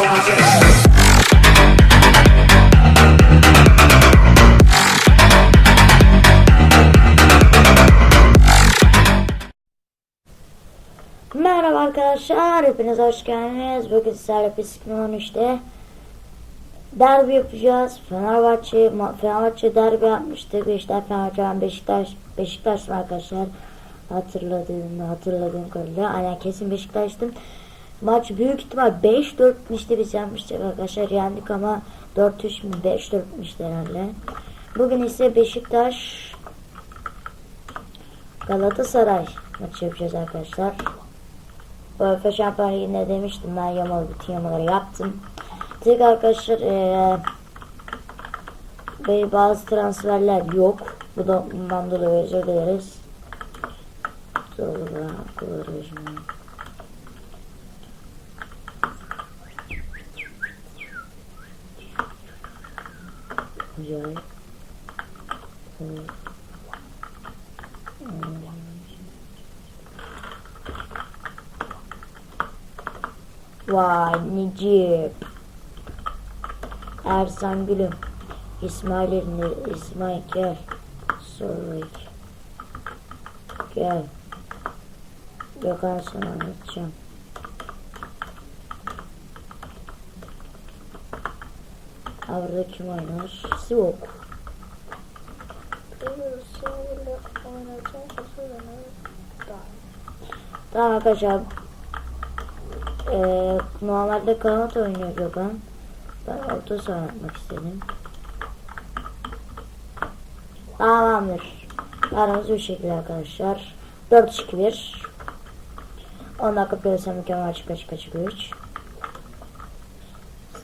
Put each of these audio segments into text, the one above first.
Merhaba arkadaşlar, hepiniz hoş geldiniz. Bugün sizlerle Piskin 13'te derbi yapacağız. Fenerbahçe, Fenerbahçe derbi yapmıştık. İşte Fenerbahçe, Beşiktaş, Beşiktaş arkadaşlar. Hatırladığım, hatırladığım kadarıyla. Aynen kesin Beşiktaş'tım. Maç büyük ihtimal 5-4 işte biz yenmiştik arkadaşlar. Yendik ama 4-3 mü 5-4'müş herhalde. Bugün ise Beşiktaş Galatasaray maçı yapacağız arkadaşlar. UEFA Şampiyon Ligi'nde demiştim ben yamalı bütün yamaları yaptım. Tek arkadaşlar ve bazı transferler yok. Bu da bundan dolayı özür dileriz. Sonra kullanıcı. Güzel. Vay Necip. Ersan Gülüm. İsmail Erinli. İsmail gel. Sorry. Gel. Gökhan sana anlatacağım. Avrupa kim oynar? Sivok. Tamam arkadaşlar. Ee, normalde kanat oynuyor Gökhan. Ben orta saha istedim. Tamamdır. Aramız bu şekilde arkadaşlar. 4-2-1. 10 dakika görürsem mükemmel çıka çıka çıka 3.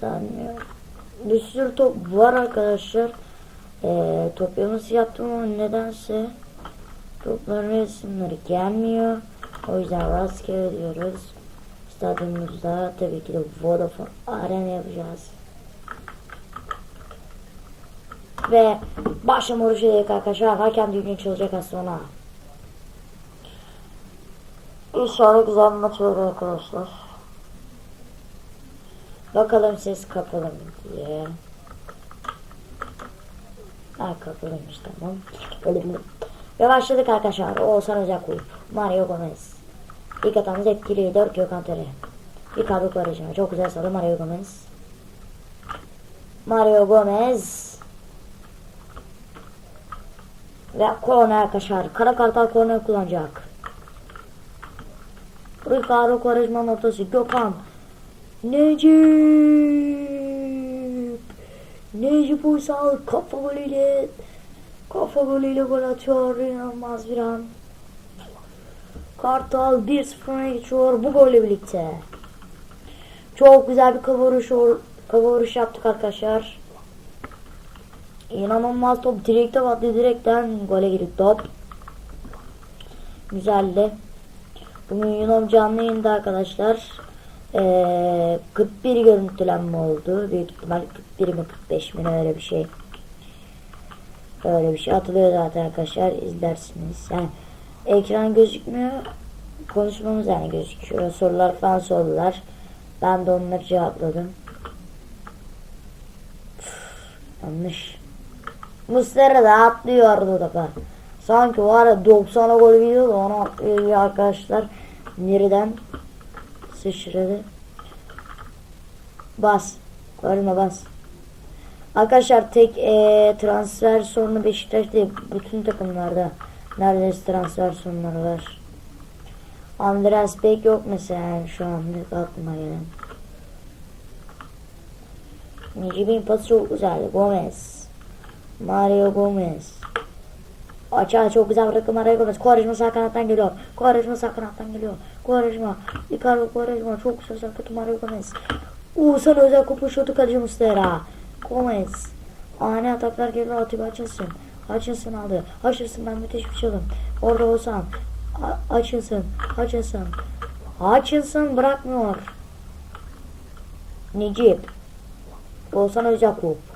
Sanmıyorum. Bir sürü top var arkadaşlar. Ee, top yaması yaptım ama nedense topların resimleri gelmiyor. O yüzden rastgele diyoruz. Stadyumumuzda tabii ki de Vodafone Arena yapacağız. Ve başlama vuruşu dedik arkadaşlar. Hakem düğünü çalacak az. İnşallah güzel bir maç olur arkadaşlar. Bakalım ses kapalı mı diye. Ha kapalıymış tamam. Bir... Ve başladık arkadaşlar. Oğuzhan Özakuy. Mario Gomez. İlk atamız etkili lider Gökhan Töre. Ricardo Quaresma. Çok güzel sarı Mario Gomez. Mario Gomez. Ve korner kaşar. Kara kartal korner kullanacak. Ricardo Quaresma'nın ortası. Gökhan. Necip. Necip Uysal kafa golüyle kafa golüyle gol atıyor. İnanılmaz bir an. Kartal 1-0'a geçiyor bu golle birlikte. Çok güzel bir kavuruş kavuruş yaptık arkadaşlar. İnanılmaz top direkte battı direkten gole girdi top. Güzeldi. Bugün Yunan canlı yayında arkadaşlar. Ee, 41 görüntülenme oldu. Büyük ihtimal 41 mi 45 mi öyle bir şey. Öyle bir şey atılıyor zaten arkadaşlar izlersiniz. Yani ekran gözükmüyor. Konuşmamız yani gözüküyor. Sorular falan sordular. Ben de onları cevapladım. Üf, yanlış. Muslera da atlıyordu da. Sanki var ya 90'a gol veriyordu onu atlıyor arkadaşlar. Nereden sıçradı. Bas. Görme bas. Arkadaşlar tek e, transfer sorunu Beşiktaş değil. Bütün takımlarda neredeyse transfer sorunları var. Andreas Beck yok mesela şu anda aklıma gelen. Necip'in pası çok güzeldi. Gomez. Mario Gomez. Açığa çok güzel Mario Gomez. Quaresma sağ kanattan geliyor. Quaresma sağ kanattan geliyor. Quaresma. Ricardo Quaresma. Çok güzel sağ Mario Gomez. Uğuzhan özel kopuşuyordu kaleci Mustera. Gomez. Ani ataklar geliyor Atiba Hutchinson. Hutchinson aldı. Hutchinson'dan müthiş bir çalım. Orada Oğuzhan. Hutchinson. Hutchinson. Hutchinson bırakmıyor. Necip. Oğuzhan Özakup.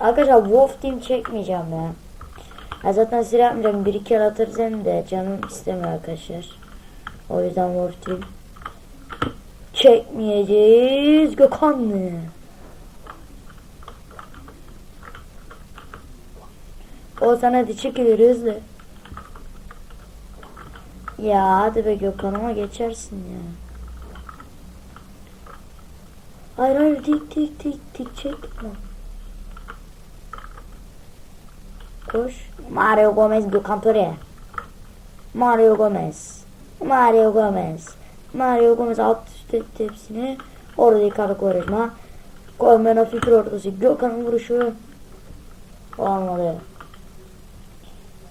Arkadaşlar Wolf Team çekmeyeceğim ya. ya zaten silah yapmayacağım. Bir iki atarız hem de canım istemiyor arkadaşlar. O yüzden Wolf Team. çekmeyeceğiz. Gökhan mı? O sana hadi çekilir hızlı. Ya hadi be Gökhan ama geçersin ya. Hayır hayır dik dik dik dik çekme. Koş. Mario Gomez Gökhan Töre. Mario Gomez. Mario Gomez. Mario Gomez alt üst etti hepsini. Orada Icardi Quaresma. Kolmena fikir ortası. Gökhan'ın vuruşu. Olmadı.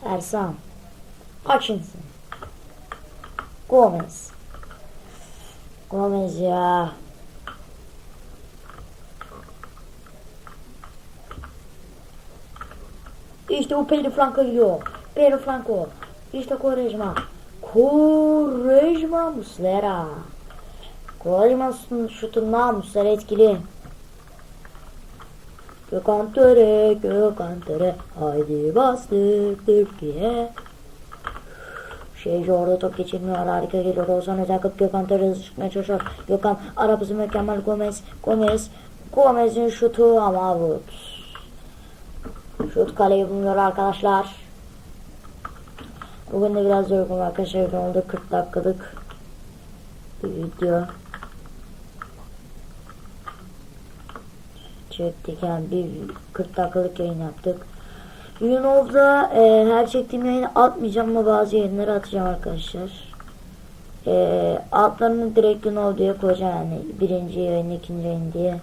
Ersan. Hutchinson. Gomez. Gomez ya. İşte o Pedro Franco gidiyor. Pedro Franco. İşte Quaresma. Quaresma Muslera. Quaresma şutundan Muslera etkili. Gökhan Töre, Gökhan Töre. Haydi bastık Türkiye. Şey orada top geçirmiyor. Harika geliyor. Ozan Özakıp Gökhan Töre hızlı çıkmaya çalışıyor. Gökhan arabası mükemmel Gomez. Gomez. Gomez'in şutu ama out. Şut kaleyi buluyor arkadaşlar. Bugün de biraz yorgun arkadaşlar. Bugün oldu 40 dakikalık bir video. Çektik yani bir 40 dakikalık yayın yaptık. Yunov'da e, her çektiğim yayını atmayacağım ama bazı yayınları atacağım arkadaşlar. E, altlarını direkt Yunov diye koyacağım yani birinci yayın ikinci yayın diye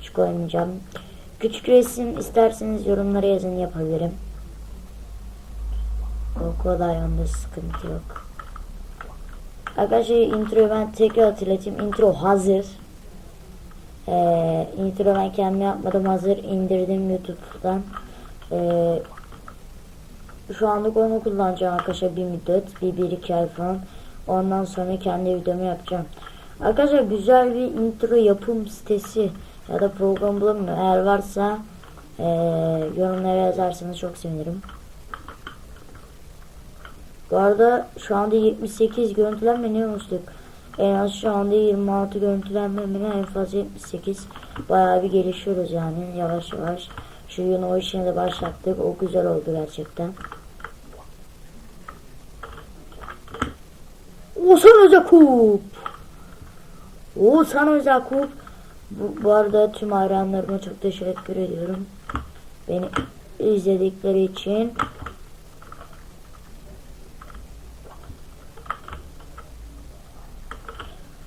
hiç koymayacağım. Küçük resim isterseniz yorumlara yazın yapabilirim. O kolay onda sıkıntı yok. Arkadaşlar introyu ben tekrar hatırlatayım. Intro hazır. Ee, intro ben kendim yapmadım hazır indirdim YouTube'dan. Ee, şu anlık onu kullanacağım arkadaşlar bir müddet. Bir, bir iki ay falan. Ondan sonra kendi videomu yapacağım. Arkadaşlar güzel bir intro yapım sitesi ya da program bulamıyorum. Eğer varsa ee, yorumlara yazarsanız çok sevinirim. Bu arada şu anda 78 görüntülenme ne olmuştuk? En az şu anda 26 görüntülenme en fazla 78. Bayağı bir gelişiyoruz yani yavaş yavaş. Şu Yuno işini de başlattık. O güzel oldu gerçekten. Oğuzhan Özakup. Oğuzhan Özakup. Bu, bu arada tüm hayranlarıma çok teşekkür ediyorum. Beni izledikleri için.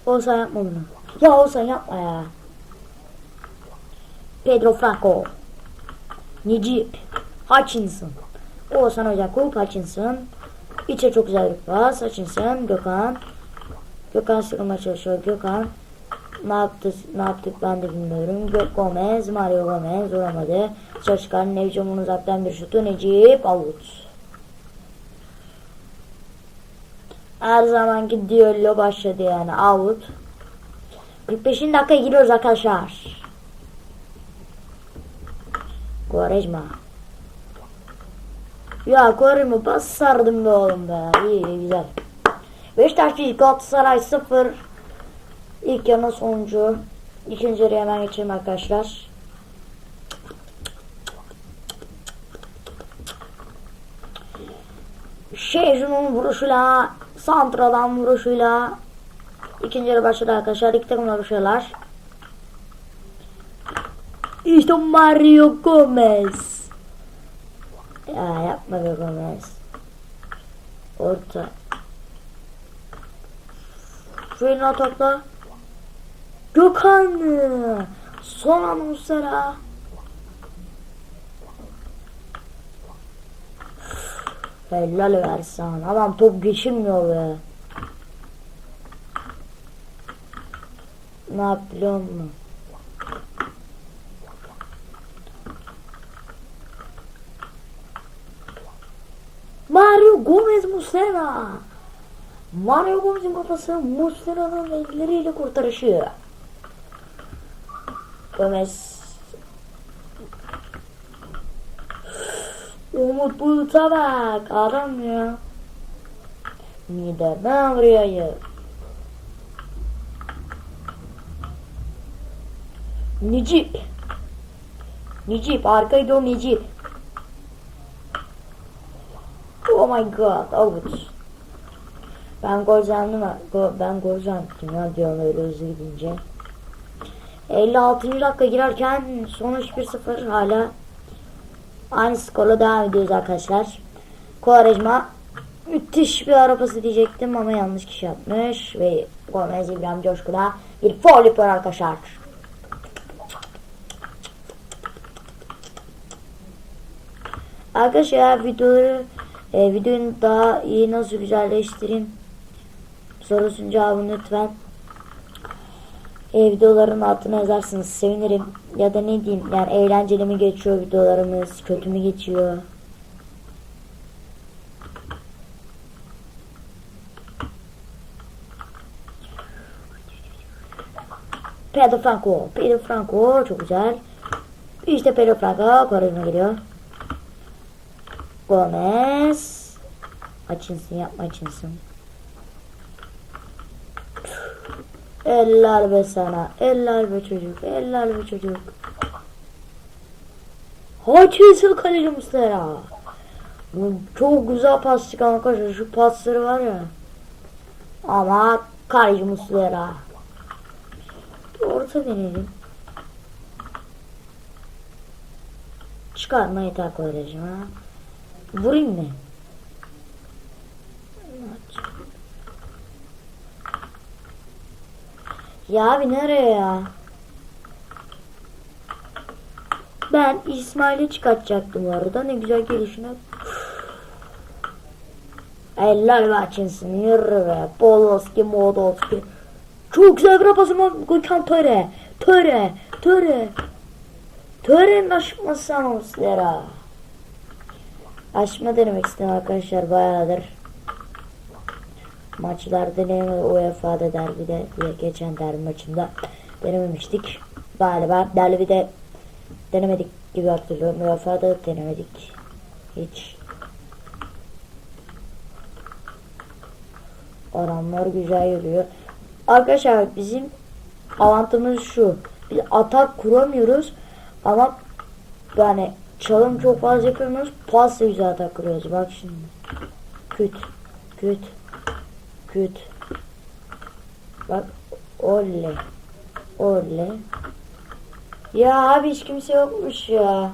Oğuzhan yapma bunu. Ya Oğuzhan yapma ya. Pedro Franco. Necip. Hutchinson. Oğuzhan Özakup Hutchinson. İçe çok güzel bir pas. Hutchinson. Gökhan. Gökhan sıkılmaya çalışıyor. Gökhan. Ne yaptı, ne yaptık ben de bilmiyorum. Gomez, Mario Gomez vuramadı. Çalışkan Nevcam'ın uzaktan bir şutu. Necip out. Her zamanki düello başladı yani out. 45. dakika giriyoruz arkadaşlar. Quaresma. Ya Quaresma bas sardım be oğlum be. İyi, güzel. Beşiktaş 1 Galatasaray 0. İlk yarının sonucu. İkinci yarıya hemen geçelim arkadaşlar. Şehri'nin vuruşuyla Santra'dan vuruşuyla ikinci yarı başladı arkadaşlar. İki takım vuruşuyorlar. İşte Mario Gomez. Ya yapma be Gomez. Orta. Şöyle atakla. Gökhan. Son anonslara. Helal versen. Adam top geçirmiyor be. Ne yap biliyor musun? Mario Gomez Muslera. Mario Gomez'in kafası Muslera'nın elleriyle kurtarışı. Gomez Umut Bulut'a bak adam ya. Midemden vuruyor. Necip. Necip. Harikaydı o Necip. Oh my god. Out. Ben gol ben gol zannettim ya diyorum hızlı gidince. 56. dakika girerken sonuç 1-0 hala aynı skorla devam ediyoruz arkadaşlar. Kovarejma müthiş bir arabası diyecektim ama yanlış kişi yapmış ve Gomez İbrahim Coşkun'a bir foul yapıyor arkadaşlar. Arkadaşlar videoları e, videoyu daha iyi nasıl güzelleştireyim sorusunun cevabını lütfen e, videoların altına yazarsınız. Sevinirim. Ya da ne diyeyim? Yani eğlenceli mi geçiyor videolarımız? Kötü mü geçiyor? Pedro Franco. Pedro Franco. Çok güzel. İşte Pedro Franco. Koruyuna geliyor. Gomez. Açınsın yapma açınsın Eller be sana. Eller be çocuk. Eller be çocuk. Hutchinson kaleci Muslera. Çok güzel pasçık arkadaşlar. Şu pasları var ya. Ama kaleci Muslera. Orta deneyelim. Çıkarma yeter koyacağım ha. Vurayım mı? Ya abi nereye ya? Ben İsmail'i çıkartacaktım orada. Ne güzel gelişine. Eller Vaçinsın yürü be. Poloski, Modolski. Çok güzel bir pasım Gökhan Töre. Töre. Töre. Töre'nin aşması anonslara. Aşma denemek istedim arkadaşlar bayağıdır maçlarda deneme UEFA'da derbide geçen derbi maçında denememiştik. Galiba derbide denemedik gibi hatırlıyorum. UEFA'da denemedik. Hiç. Oranlar güzel yürüyor. Arkadaşlar bizim avantajımız şu. Biz atak kuramıyoruz ama yani çalım çok fazla yapamıyoruz. Pasla güzel atak kuruyoruz. Bak şimdi. Küt. Küt. Küt. Bak. Oley. Oley. Ya abi hiç kimse yokmuş ya.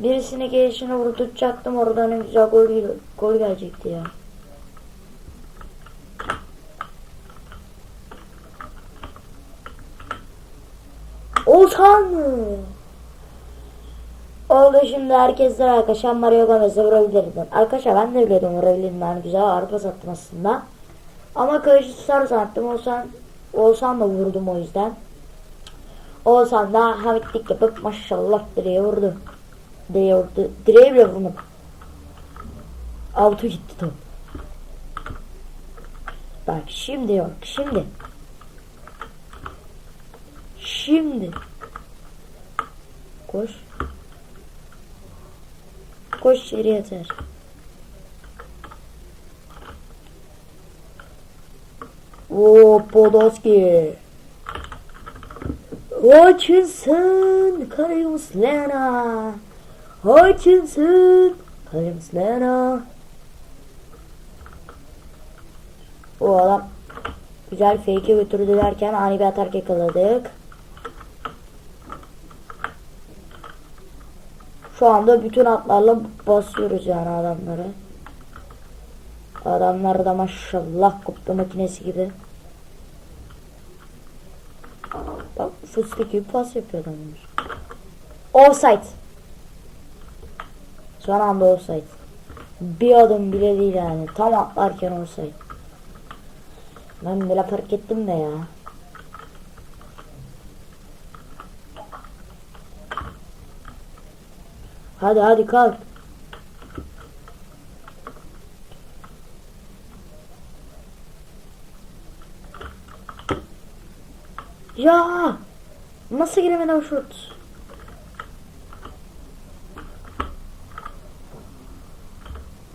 Birisine gelişine vurduracaktım oradan güzel gol, gol gelecekti ya. Olsan mı? Oldu şimdi herkesler arkadaşlar Mario Gomez'e vurabilirdim. Arkadaşlar ben de biliyordum vurabilirim yani güzel arpa sattım aslında. Ama karışı tutar sandım olsan olsan da vurdum o yüzden. Olsan da hamitlik yapıp maşallah direğe vurdu. Direğe vurdu. Direğe bile vurmadı. Auto gitti top. Bak şimdi yok şimdi. Şimdi. Koş. Koş içeri yeter. Oo Podolski. Hutchinson. Karius Lena. Hutchinson. Karius Lena. O adam güzel fake'e götürdü derken ani bir atak yakaladık. Şu anda bütün atlarla basıyoruz yani adamları. Adamlar da maşallah kopya makinesi gibi. Bak fıstık gibi pas yapıyor adamlar. Offside. Son anda offside. Bir adım bile değil yani. Tam atlarken offside. Ben bile fark ettim de ya. Hadi hadi kalk. Ya nasıl giremeden şut?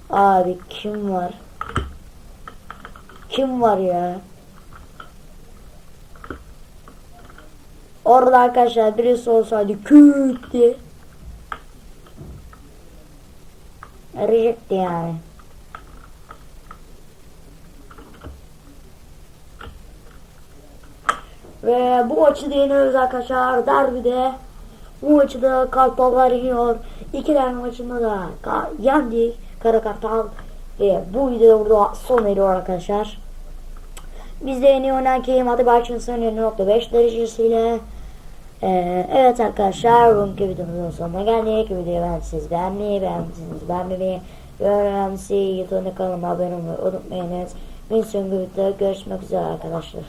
Abi kim var? Kim var ya? Orada arkadaşlar birisi olsaydı küt diye. Rejectti yani. Ve bu maçı da yeniyoruz arkadaşlar. Derbide bu maçı da Kartallar yeniyor. İki tane maçında da ka- yendik. Kara Kartal. Ve bu video burada son veriyor arkadaşlar. Biz de yeni oynayan Kim Hadi Barçın'ın 7.5 derecesiyle ee, evet arkadaşlar bugünkü videomuzun sonuna geldik. Videoyu beğendiyseniz beğenmeyi, beğendiyseniz beğenmeyi önemlisi YouTube'da kanalıma abone olmayı unutmayınız. Bir sonraki videoda görüşmek üzere arkadaşlar.